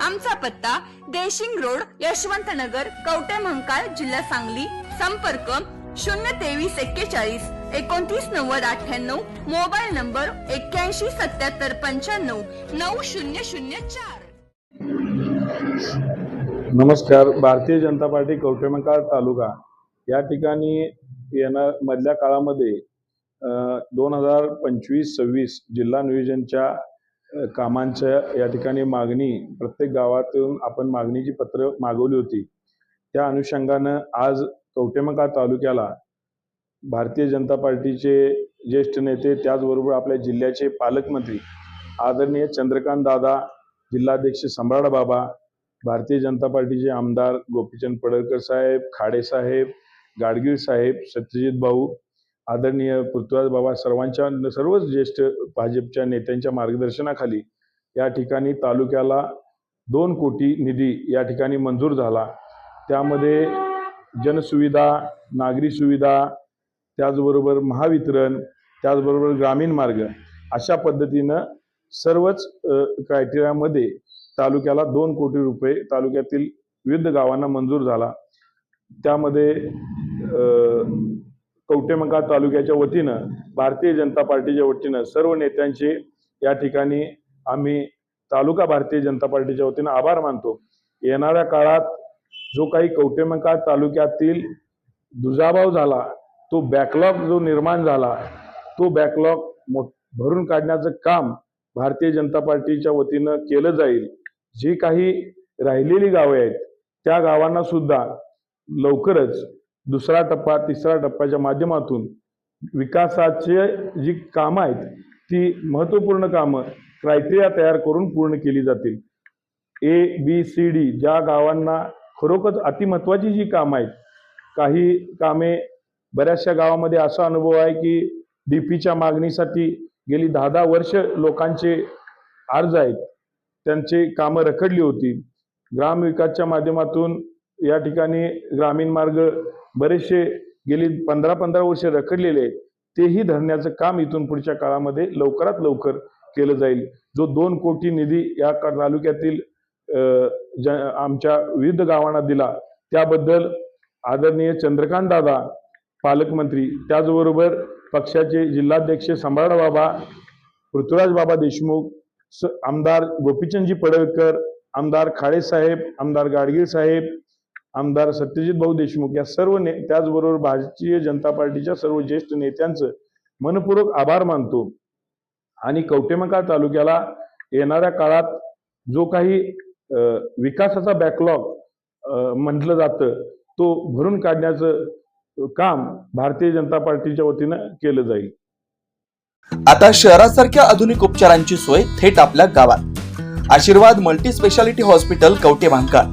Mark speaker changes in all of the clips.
Speaker 1: आमचा पत्ता देशिंग रोड यशवंत नगर कवटे महंकाळ जिल्हा सांगली. संपर्क शून्य तेवीस एक्केचाळीस एकोणतीस नव्वद अठ्ठ्याण्णव. मोबाईल नंबर एक्क्याऐंशी सत्याहत्तर पंच्याण्णव नऊ शून्य शून्य चार.
Speaker 2: नमस्कार. भारतीय जनता पार्टी कवठेमंकाळ तालुका या ठिकाणी येणार मधल्या काळामध्ये दोन हजार पंचवीस सव्वीस जिल्हा नियोजनच्या कामांच्या या ठिकाणी मागणी प्रत्येक गावातून आपण मागणीची पत्र मागवली होती. त्या अनुषंगानं आज कवटेमका तालुक्याला भारतीय जनता पार्टीचे ज्येष्ठ नेते त्याचबरोबर आपल्या जिल्ह्याचे पालकमंत्री आदरणीय चंद्रकांत दादा जिल्हाध्यक्ष सम्राट बाबा भारतीय जनता पार्टीचे आमदार गोपीचंद पडळकर साहेब खाडे साहेब गाडगीळ साहेब सत्यजित भाऊ आदरणीय पृथ्वीराज बाबा सर्वांच्या सर्वच ज्येष्ठ भाजपच्या नेत्यांच्या मार्गदर्शनाखाली या ठिकाणी तालुक्याला दोन कोटी निधी या ठिकाणी मंजूर झाला. त्यामध्ये जनसुविधा नागरी सुविधा त्याचबरोबर महावितरण त्याचबरोबर ग्रामीण मार्ग अशा पद्धतीनं सर्वच क्रायटेरियामध्ये तालुक्याला दोन कोटी रुपये तालुक्यातील विविध गावांना मंजूर झाला. त्यामध्ये अ, तालुक्याच्या वतीनं भारतीय जनता पार्टीच्या वतीनं सर्व नेत्यांचे या ठिकाणी आम्ही तालुका भारतीय जनता पार्टीच्या वतीनं आभार मानतो. येणाऱ्या काळात जो काही कवठेमंकाळ तालुक्यातील दुजाभाव झाला तो बॅकलॉग जो निर्माण झाला तो बॅकलॉग भरून काढण्याचं काम भारतीय जनता पार्टीच्या वतीनं केलं जाईल. जी काही राहिलेली गावे आहेत त्या गावांना सुद्धा लवकरच दुसरा टप्पा तिसरा टप्प्याच्या माध्यमातून विकासाचे जी कामं आहेत ती महत्त्वपूर्ण कामं क्रायटेरिया तयार करून पूर्ण केली जातील. ए बी सी डी ज्या गावांना खरोखर अतिमहत्वाची जी कामं आहेत काही कामे बऱ्याचशा गावामध्ये असा अनुभव आहे की डी पीच्या मागणीसाठी गेली दहा दहा वर्ष लोकांचे अर्ज आहेत त्यांची कामं रखडली होती. ग्रामविकासच्या माध्यमातून या ठिकाणी ग्रामीण मार्ग बरेचसे गेली पंधरा पंधरा वर्ष रखडलेले तेही धरण्याचं काम इथून पुढच्या काळामध्ये लवकरात लवकर केलं जाईल. जो दोन कोटी निधी या तालुक्यातील ज आमच्या विविध गावांना दिला त्याबद्दल आदरणीय चंद्रकांत दादा पालकमंत्री त्याचबरोबर पक्षाचे जिल्हाध्यक्ष सम्राट बाबा पृथ्वीराज बाबा देशमुख स आमदार गोपीचंदजी पडळकर आमदार खाडे साहेब आमदार गाडगीळ साहेब आमदार सत्यजित भाऊ देशमुख या सर्व ने त्याचबरोबर भारतीय जनता पार्टीच्या सर्व ज्येष्ठ नेत्यांचं मनपूर्वक आभार मानतो. आणि कवटेमंकाळ तालुक्याला येणाऱ्या काळात जो काही विकासाचा बॅकलॉग म्हटलं जातं तो भरून काढण्याचं काम भारतीय जनता पार्टीच्या वतीनं केलं जाईल.
Speaker 3: आता शहरासारख्या आधुनिक उपचारांची सोय थेट आपल्या गावात. Ashirwad multi speciality hospital Kavathe Mahankal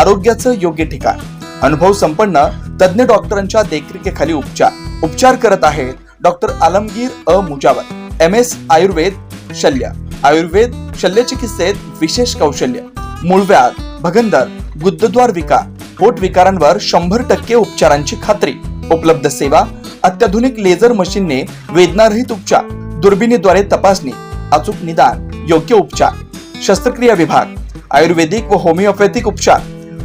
Speaker 3: आरोग्याचं योग्य ठिकाण. अनुभव संपन्न तज्ञ डॉक्टरांच्या देखरेखीखाली उपचार. उपचार करत आहेत doctor Alamgir A. Mujawar M. S. Ayurveda शल्य. आयुर्वेद शल्य चिकित्सेत विशेष कौशल्य. मूळव्याध भगंदर गुद्धद्वार विकार पोट विकारांवर शंभर टक्के उपचारांची खात्री. उपलब्ध सेवा अत्याधुनिक लेझर मशीनने वेदनारहित उपचार दुर्बिणीद्वारे तपासणी अचूक निदान योग्य उपचार. शस्त्रक्रिया विभाग आयुर्वेदिक व होमिओपॅथिक उपचार